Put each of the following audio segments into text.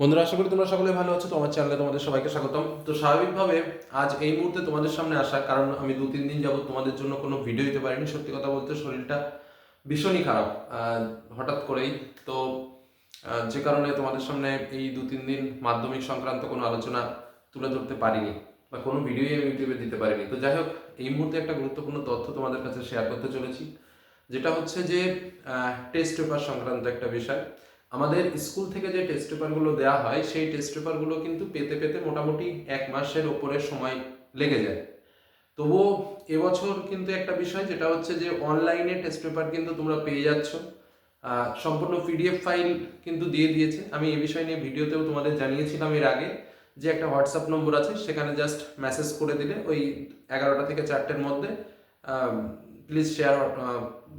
বন্ধুরা, আশা করি তোমরা সকলে ভালো আছো তোমার চ্যানেলে তোমাদের সবাইকে স্বাগতম। তো স্বাভাবিকভাবে আজ এই মুহূর্তে তোমাদের সামনে আসা, কারণ আমি দু তিন দিন যাবত তোমাদের জন্য কোনো ভিডিও দিতে পারিনি। সত্যি কথা বলতে শরীরটা ভীষণই খারাপ হঠাৎ করেই। তো যে কারণে তোমাদের সামনে এই দু তিন দিন মাধ্যমিক সংক্রান্ত কোনো আলোচনা তুলে ধরতে পারিনি, বা কোনো ভিডিওই আমি ইউটিউবে দিতে পারিনি। তো যাই হোক, এই মুহূর্তে একটা গুরুত্বপূর্ণ তথ্য তোমাদের কাছে শেয়ার করতে চলেছি, যেটা হচ্ছে যে টেস্ট পেপার সংক্রান্ত একটা বিষয়। আমাদের স্কুল থেকে যে টেস্ট পেপারগুলো দেওয়া হয়, সেই টেস্ট পেপারগুলো কিন্তু পেতে পেতে মোটামুটি এক মাসের ওপরে সময় লেগে যায়। তবুও এবছর কিন্তু একটা বিষয়, যেটা হচ্ছে যে অনলাইনে টেস্ট পেপার কিন্তু তোমরা পেয়ে যাচ্ছ। সম্পূর্ণ পিডিএফ ফাইল কিন্তু দিয়ে দিয়েছে। আমি এ বিষয় নিয়ে ভিডিওতেও তোমাদের জানিয়েছিলাম এর আগে যে একটা হোয়াটসঅ্যাপ নম্বর আছে, সেখানে জাস্ট মেসেজ করে দিলে ওই এগারোটা থেকে চারটের মধ্যে প্লিজ শেয়ার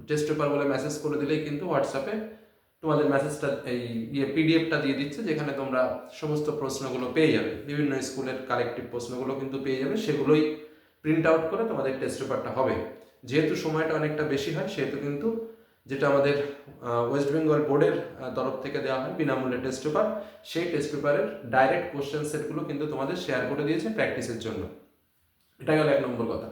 টেস্ট পেপার বলে মেসেজ করে দিলেই কিন্তু হোয়াটসঅ্যাপে তোমাদের মেসেজটা এই ইয়ে পিডিএফটা দিয়ে দিচ্ছে, যেখানে তোমরা সমস্ত প্রশ্নগুলো পেয়ে যাবে। বিভিন্ন স্কুলের কালেকটিভ প্রশ্নগুলো কিন্তু পেয়ে যাবে, সেগুলোই প্রিন্ট আউট করে তোমাদের টেস্ট পেপারটা হবে। যেহেতু সময়টা অনেকটা বেশি হয়, সেহেতু কিন্তু যেটা আমাদের ওয়েস্ট বেঙ্গল বোর্ডের তরফ থেকে দেওয়া হয় বিনামূল্যে টেস্ট পেপার সেই টেস্ট পেপারের ডাইরেক্ট কোশ্চেন সেটগুলো কিন্তু তোমাদের শেয়ার করে দিয়েছে প্র্যাকটিসের জন্য। এটা গেল এক নম্বর কথা।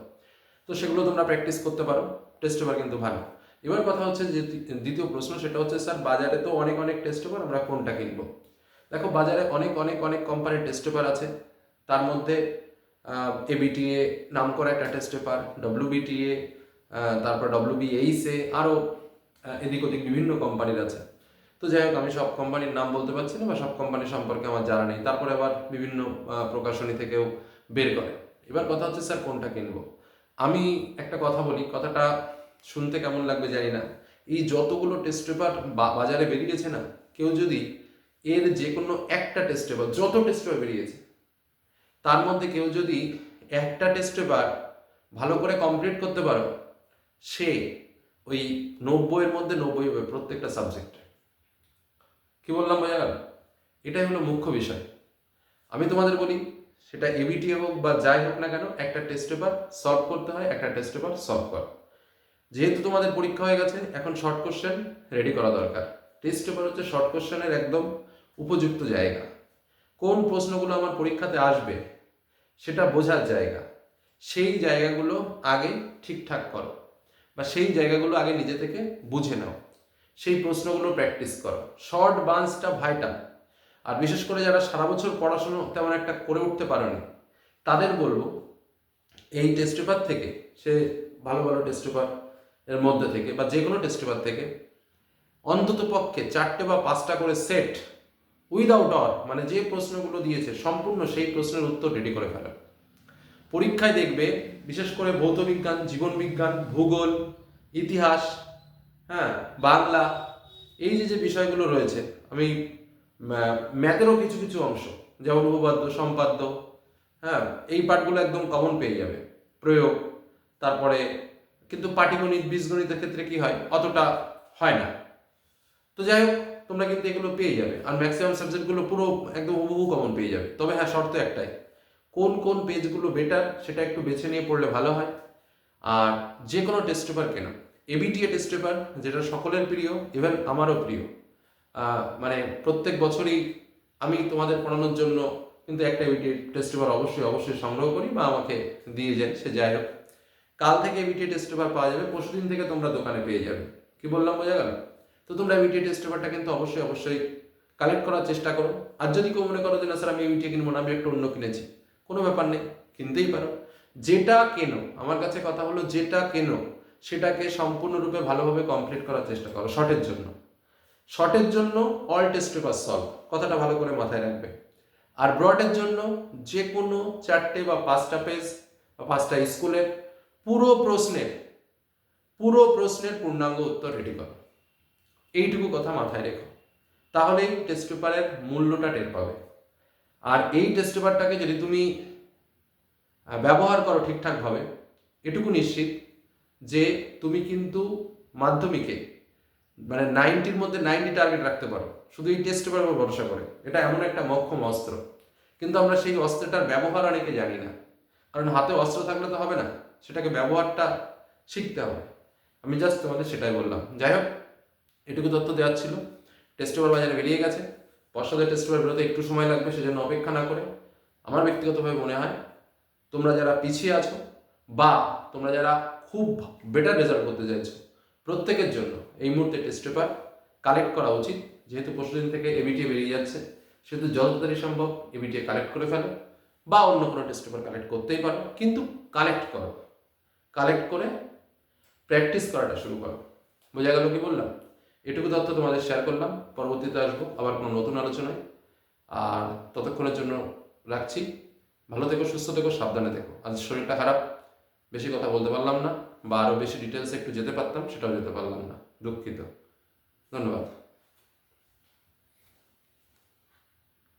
তো সেগুলো তোমরা প্র্যাকটিস করতে পারো টেস্ট পেপার কিন্তু ভালো। এবার কথা হচ্ছে যে দ্বি- দ্বিতীয় প্রশ্ন সেটা হচ্ছে, স্যার, বাজারে তো অনেক অনেক টেস্ট পেপার আমরা কোনটা কিনবো? দেখো, বাজারে অনেক অনেক অনেক কোম্পানির টেস্ট পেপার আছে। তার মধ্যে এবিটিএ নাম করা একটা টেস্ট পেপার ডব্লিউবিটিএ তারপর ডব্লিউবিএইসে আরও এদিক ওদিক বিভিন্ন কোম্পানির আছে। তো যাই হোক, আমি সব কোম্পানির নাম বলতে পারছি না বা সব কোম্পানি সম্পর্কে আমার জানা নেই। তারপরে আবার বিভিন্ন প্রকাশনী থেকেও বের করে। এবার কথা হচ্ছে, স্যার, কোনটা কিনবো? আমি একটা কথা বলি, কথাটা শুনতে কেমন লাগবে জানি না। এই যতগুলো টেস্ট পেপার বাজারে বেরিয়েছে না, কেউ যদি এর যে কোনো একটা টেস্ট পেপার যত টেস্ট পেপার বেরিয়েছে, তার মধ্যে কেউ যদি একটা টেস্ট পেপার ভালো করে কমপ্লিট করতে পারো, সে ওই নব্বইয়ের মধ্যে নব্বই হবে প্রত্যেকটা সাবজেক্টে কি বললাম বোঝা গেল এটাই হলো মুখ্য বিষয়। আমি তোমাদের বলি, সেটা এবিটি হোক বা যাই হোক না কেন, একটা টেস্ট পেপার সলভ করতে হয়, একটা টেস্ট পেপার সলভ কর। যেহেতু তোমাদের পরীক্ষা হয়ে গেছে, এখন শর্ট কোশ্চেন রেডি করা দরকার। টেস্ট পেপার হচ্ছে শর্ট কোশ্চেনের একদম উপযুক্ত জায়গা। কোন প্রশ্নগুলো আমার পরীক্ষাতে আসবে, সেটা বোঝার জায়গা। সেই জায়গাগুলো আগে ঠিকঠাক করো বা সেই জায়গাগুলো আগে নিজে থেকে বুঝে নাও। সেই প্রশ্নগুলো প্র্যাকটিস করো। শর্ট বান্সটা ভাইটাল আর বিশেষ করে যারা সারা বছর পড়াশুনো তেমন একটা করে উঠতে পারেনি, তাদের বলব, এই টেস্ট পেপার থেকে সে ভালো ভালো টেস্ট পেপার এর মধ্যে থেকে বা যে কোনো টেস্ট পেপার থেকে, অন্তত পক্ষে চারটে বা পাঁচটা করে সেট উইদাউট অর মানে যে প্রশ্নগুলো দিয়েছে, সম্পূর্ণ সেই প্রশ্নের উত্তর রেডি করে ফেলো। পরীক্ষায় দেখবে, বিশেষ করে ভৌত বিজ্ঞান, জীবন বিজ্ঞান, ভূগোল, ইতিহাস হ্যাঁ বাংলা, এই যে যে বিষয়গুলো রয়েছে, আমি ম্যাথেরও কিছু কিছু অংশ যেমন উপপাদ্য সম্পাদ্য হ্যাঁ এই পাঠগুলো একদম কমন পেয়ে যাবে। প্রয়োগ, তারপরে কিন্তু পাটিগণিত, বীজগণিতের ক্ষেত্রে কি হয়? অতটা হয় না। তো যাই হোক, তোমরা কিন্তু এগুলো পেয়ে যাবে। আর ম্যাক্সিমাম সাবজেক্টগুলো পুরো একদম হুবহু কমন পেয়ে যাবে। তবে হ্যাঁ শর্ত একটাই। কোন কোন পেজগুলো বেটার সেটা একটু বেছে নিয়ে পড়লে ভালো হয়। আর যে কোনো। টেস্ট পেপার কেন এবিটিএ টেস্ট পেপার যেটা সকলের প্রিয় ইভেন আমারও প্রিয়। মানে প্রত্যেক বছরই আমি তোমাদের পড়ানোর জন্য কিন্তু একটা এবিটিএ টেস্ট পেপার অবশ্যই অবশ্যই সংগ্রহ করি বা আমাকে দিয়ে যান, সে যাই হোক। কাল থেকে এবিটিএ টেস্ট পেপার পাওয়া যাবে, পরশু দিন থেকে তোমরা দোকানে পেয়ে যাবে। কি বললাম, বোঝা গেল? তো তোমরা এবিটিএ টেস্ট পেপারটা কিন্তু অবশ্যই অবশ্যই কালেক্ট করার চেষ্টা করো। আর যদি কেউ মনে করো যে, না স্যার আমি এবিটিএ কিনবো না, আমি একটু অন্য কিনেছি, কোনো ব্যাপার নেই, কিনতেই পারো। যেটা কেনো, আমার কাছে কথা হলো যেটা কেনো, সেটাকে সম্পূর্ণরূপে ভালোভাবে কমপ্লিট করার চেষ্টা করো শর্টের জন্য। শর্টের জন্য অল টেস্ট পেপার সলভ কথাটা ভালো করে মাথায় রাখবে। আর ব্রডের জন্য যে কোনো চারটে বা পাঁচটা পেজ বা পাঁচটা স্কুলের পুরো প্রশ্নের পুরো প্রশ্নের পূর্ণাঙ্গ উত্তর রেডি করো। এইটুকু কথা মাথায় রেখো। তাহলেই টেস্ট পেপারের মূল্যটা টের পাবে। আর এই টেস্ট পেপারটাকে যদি তুমি ব্যবহার করো ঠিকঠাকভাবে, এটুকু নিশ্চিত যে তুমি কিন্তু মাধ্যমিকে মানে নাইনটির মধ্যে নাইনটি টার্গেট রাখতে পারো। শুধু এই টেস্ট পেপারের উপর ভরসা করে। এটা এমন একটা মক্ষম অস্ত্র। কিন্তু আমরা সেই অস্ত্রটার ব্যবহার অনেকে জানি না। কারণ হাতে অস্ত্র থাকলে তো হবে না। সেটাকে ব্যবহারটা শিখতে হবে। আমি জাস্ট তোমাদের সেটাই বললাম। যাই হোক, এটুকু তথ্য দেওয়ার ছিল। টেস্ট পেপার বাজারে বেরিয়ে গেছে। পশ্চাদের টেস্ট পেপার বেরোতে একটু সময় লাগবে, সেজন্য অপেক্ষা না করে। আমার ব্যক্তিগতভাবে মনে হয়, তোমরা যারা পিছিয়ে আছো বা তোমরা যারা খুব বেটার রেজাল্ট করতে চাইছো, প্রত্যেকের জন্য এই মুহূর্তে টেস্ট পেপার কালেক্ট করা উচিত। যেহেতু পরশুদিন থেকে এবিটিএ বেরিয়ে যাচ্ছে, সেহেতু যত তাড়াতাড়ি সম্ভব এবিটিএ কালেক্ট করে ফেলো বা অন্য কোনো টেস্ট পেপার কালেক্ট করতেই পারো। কিন্তু কালেক্ট করো। কালেক্ট করে প্র্যাকটিস করাটা শুরু করো। বোঝা গেল কি বললাম? এটুকু তথ্য তোমাদের শেয়ার করলাম। পরবর্তীতে আসব, আবার কোনো নতুন আলোচনায়। আর ততক্ষণের জন্য রাখছি। ভালো থেকো, সুস্থ থেকো, সাবধানে থেকো। আজ শরীরটা খারাপ, বেশি কথা বলতে পারলাম না, বা আরও বেশি ডিটেলসে একটু যেতে পারতাম, সেটাও যেতে পারলাম না। দুঃখিত। ধন্যবাদ।